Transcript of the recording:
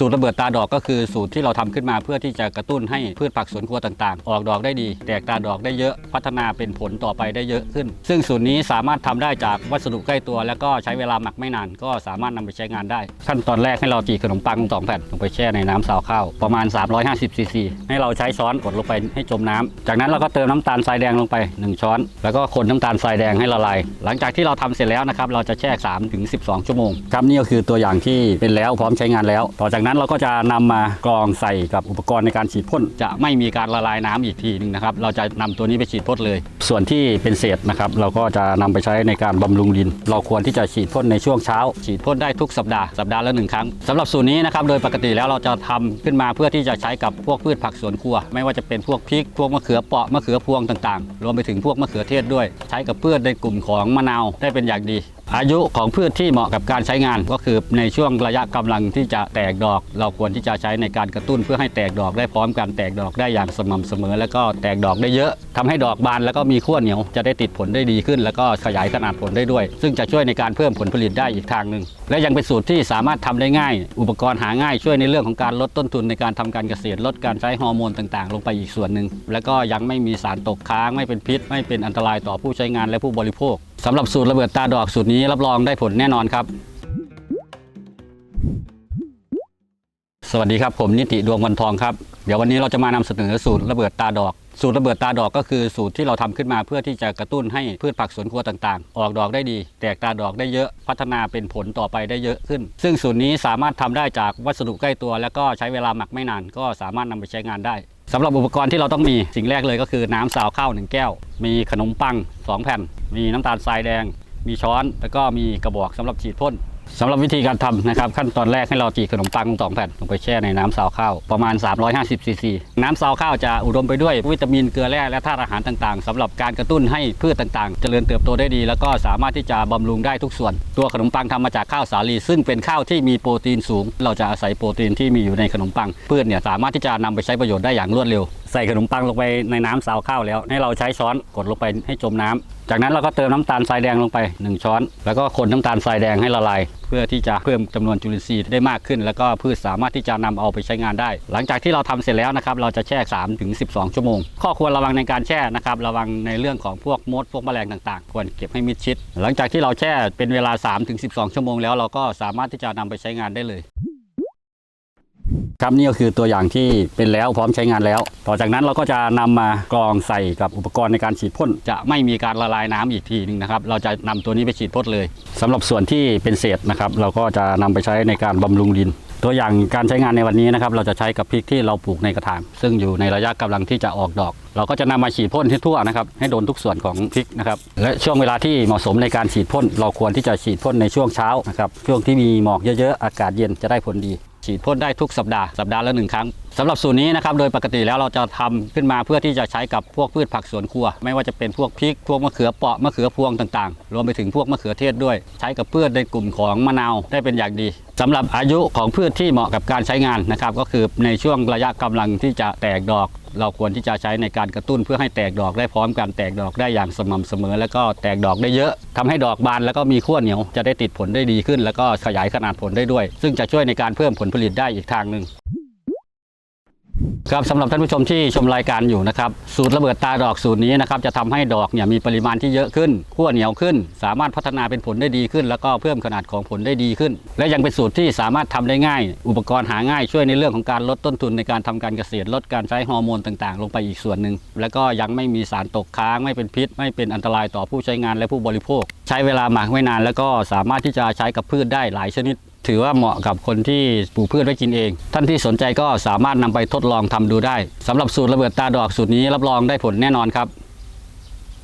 สูตรระเบิดตาดอกก็คือสูตรที่เราทำขึ้นมาเพื่อที่จะกระตุ้นให้พืชผักสวนครัวต่างๆ ออกดอกได้ดี แตกตาดอกได้เยอะพัฒนาเป็นผลต่อไปได้เยอะขึ้น ซึ่งสูตรนี้สามารถทำได้จากวัสดุใกล้ตัว แล้วก็ใช้เวลาหมักไม่นานก็สามารถนำไปใช้งานได้ ขั้นตอนแรกให้เราจีขนมปังสองแผ่นลงไปแช่ในน้ำซาวข้าวประมาณ 350ซีซีให้เราใช้ช้อนกดลงไปให้จมน้ำจากนั้นเราก็เติมน้ำตาลทรายแดงลงไป 1 ช้อน แล้วก็คนน้ำตาลทรายแดงให้ละลายหลังจากที่เราทำเสร็จแล้วนะครับเราจะแช่3ถึง12 ชั่วโมงครับนี่ก็คือตัวอย่างที่เป็นแล้วพร้อมใช้งานแล้วต่อจากนั้นเราก็จะนำมากรองใส่กับอุปกรณ์ในการฉีดพ่นจะไม่มีการละลายน้ำอีกทีหนึงนะครับเราจะนำตัวนี้ไปฉีดพ่นเลย ส่วนที่เป็นเศษนะครับเราก็จะนำไปใช้ในการบำรุงดิน เราควรที่จะฉีดพ่นในช่วงเช้า ฉีดพ่นได้ทุกสัปดาห์สัปดาห์ละหนึ่งครั้งสำหรับสูตรนี้นะครับโดยปกติแล้วเราจะทำขึ้นมาเพื่อที่จะใช้กับพวกพืชผักสวนครัว ไม่ว่าจะเป็นพวกพริกพวกมะเขือเปาะมะเขือพวงต่างๆ รวมไปถึงพวกมะเขือเทศด้วย ใช้กับพืชในกลุ่มของมะนาวได้เป็นอย่างดีอายุของพืชที่เหมาะกับการใช้งาน ก็คือในช่วงระยะกำลังที่จะแตกดอก เราควรที่จะใช้ในการกระตุ้นเพื่อให้แตกดอกได้พร้อมกันแตกดอกได้อย่างสม่ำเสมอ แล้วก็แตกดอกได้เยอะทำให้ดอกบานแล้วก็มีขั้วเหนียวจะได้ติดผลได้ดีขึ้น แล้วก็ขยายขนาดผลได้ด้วย ซึ่งจะช่วยในการเพิ่มผลผลิตได้อีกทางหนึ่งและยังเป็นสูตรที่สามารถทำได้ง่าย อุปกรณ์หาง่ายช่วยในเรื่องของการลดต้นทุนในการทำการเกษตรลดการใช้ฮอร์โมนต่างๆ ลงไปอีกส่วนหนึ่งแล้วก็ยังไม่มีสารตกค้างไม่เป็นพิษ ไม่เป็นอันตรายต่อผู้ใช้งานและผู้บริโภค สำหรับสูตรระเบิดตาดอกสูตรนี้รับรองได้ผลแน่นอนครับ สวัสดีครับผมนิติดวงวันทองครับเดี๋ยววันนี้เราจะมานำเสนอสูตรระเบิดตาดอก สูตรระเบิดตาดอกก็คือสูตรที่เราทำขึ้นมาเพื่อที่จะกระตุ้นให้พืชผักสวนครัวต่างๆ ออกดอกได้ดี แตกตาดอกได้เยอะพัฒนาเป็นผลต่อไปได้เยอะขึ้น ซึ่งสูตรนี้สามารถทำได้จากวัสดุใกล้ตัว แล้วก็ใช้เวลาหมักไม่นานก็สามารถนำไปใช้งานได้ สำหรับอุปกรณ์ที่เราต้องมีสิ่งแรกเลยก็คือน้ำซาวข้าวหนึ่งแก้ว มีขนมปังสองแผ่น มีน้ำตาลทรายแดง มีช้อน แล้วก็มีกระบอกสำหรับฉีดพ่น สำหรับวิธีการทำนะครับ ขั้นตอนแรกให้เราจีขนมปังสองแผ่นลงไปแช่ในน้ำซาวข้าวประมาณ 350ซีซีน้ำซาวข้าวจะอุดมไปด้วยวิตามินเกลือแร่และธาตุอาหารต่างๆสำหรับการกระตุ้นให้พืชต่างๆ เจริญเติบโตได้ดี แล้วก็สามารถที่จะบำรุงได้ทุกส่วน ตัวขนมปังทำมาจากข้าวสาลี ซึ่งเป็นข้าวที่มีโปรตีนสูง เราจะอาศัยโปรตีนที่มีอยู่ในขนมปังพืชเนี่ยสามารถที่จะนำไปใช้ประโยชน์ได้อย่างรวดเร็ว ใส่ขนมปังลงไปในน้ำซาวข้าวแล้ว ให้เราใช้ช้อนกดลงไปให้จมน้ำจากนั้นเราก็เติมน้ำตาลทรายแดงลงไป 1 ช้อน แล้วก็คนน้ำตาลทรายแดงให้ละลาย เพื่อที่จะเพิ่มจำนวนจุลินทรีย์ได้มากขึ้น แล้วก็พืชสามารถที่จะนำเอาไปใช้งานได้ หลังจากที่เราทำเสร็จแล้วนะครับเราจะแช่3ถึง12 ชั่วโมง ข้อควรระวังในการแช่นะครับระวังในเรื่องของพวกมดพวกแมลงต่างๆ ควรเก็บให้มิดชิด หลังจากที่เราแช่เป็นเวลา3ถึง12 ชั่วโมงแล้วเราก็สามารถที่จะนำไปใช้งานได้เลย ครับนี่ก็คือตัวอย่างที่เป็นแล้วพร้อมใช้งานแล้ว ต่อจากนั้นเราก็จะนำมากรองใส่กับอุปกรณ์ในการฉีดพ่นจะไม่มีการละลายน้ำอีกทีหนึงนะครับเราจะนำตัวนี้ไปฉีดพ่นเลยสำหรับส่วนที่เป็นเศษนะครับเราก็จะนำไปใช้ในการบำรุงดิน ตัวอย่างการใช้งานในวันนี้นะครับเราจะใช้กับพริกที่เราปลูกในกระถางซึ่งอยู่ในระยะกำลังที่จะออกดอก เราก็จะนำมาฉีดพ่นทั่วนะครับให้โดนทุกส่วนของพริกนะครับและช่วงเวลาที่เหมาะสมในการฉีดพ่นเราควรที่จะฉีดพ่นในช่วงเช้านะครับช่วงที่มีหมอกเยอะๆอากาศเย็นจะได้ผลดี ฉีดพ่นได้ทุกสัปดาห์สัปดาห์ละหนึ่งครั้ง สำหรับสูตรนี้นะครับโดยปกติแล้วเราจะทำขึ้นมาเพื่อที่จะใช้กับพวกพืชผักสวนครัว ไม่ว่าจะเป็นพวกพริกพวกมะเขือเปาะมะเขือพวงต่างๆ รวมไปถึงพวกมะเขือเทศด้วย ใช้กับพืชในกลุ่มของมะนาวได้เป็นอย่างดีสำหรับอายุของพืชที่เหมาะกับการใช้งานนะครับก็คือในช่วงระยะกำลังที่จะแตกดอก เราควรที่จะใช้ในการกระตุ้นเพื่อให้แตกดอกได้พร้อมกันแตกดอกได้อย่างสม่ำเสมอ แล้วก็แตกดอกได้เยอะทำให้ดอกบานแล้วก็มีขั้วเหนียวจะได้ติดผลได้ดีขึ้น แล้วก็ขยายขนาดผลได้ด้วย ซึ่งจะช่วยในการเพิ่มผลผลิตได้อีกทางหนึ่ง ครับสำหรับท่านผู้ชมที่ชมรายการอยู่นะครับสูตรระเบิดตาดอกสูตรนี้นะครับจะทำให้ดอกเนี่ยมีปริมาณที่เยอะขึ้นขั้วเหนียวขึ้น สามารถพัฒนาเป็นผลได้ดีขึ้น แล้วก็เพิ่มขนาดของผลได้ดีขึ้น และยังเป็นสูตรที่สามารถทำได้ง่าย อุปกรณ์หาง่ายช่วยในเรื่องของการลดต้นทุนในการทำการเกษตร ลดการใช้ฮอร์โมนต่างๆ ลงไปอีกส่วนหนึ่งแล้วก็ยังไม่มีสารตกค้างไม่เป็นพิษ ไม่เป็นอันตรายต่อผู้ใช้งานและผู้บริโภค ใช้เวลาหมักไม่นาน แล้วก็สามารถที่จะใช้กับพืชได้หลายชนิด ถือว่าเหมาะกับคนที่ปลูกพืชไว้กินเอง ท่านที่สนใจก็สามารถนำไปทดลองทำดูได้สำหรับสูตรระเบิดตาดอกสูตรนี้รับรองได้ผลแน่นอนครับ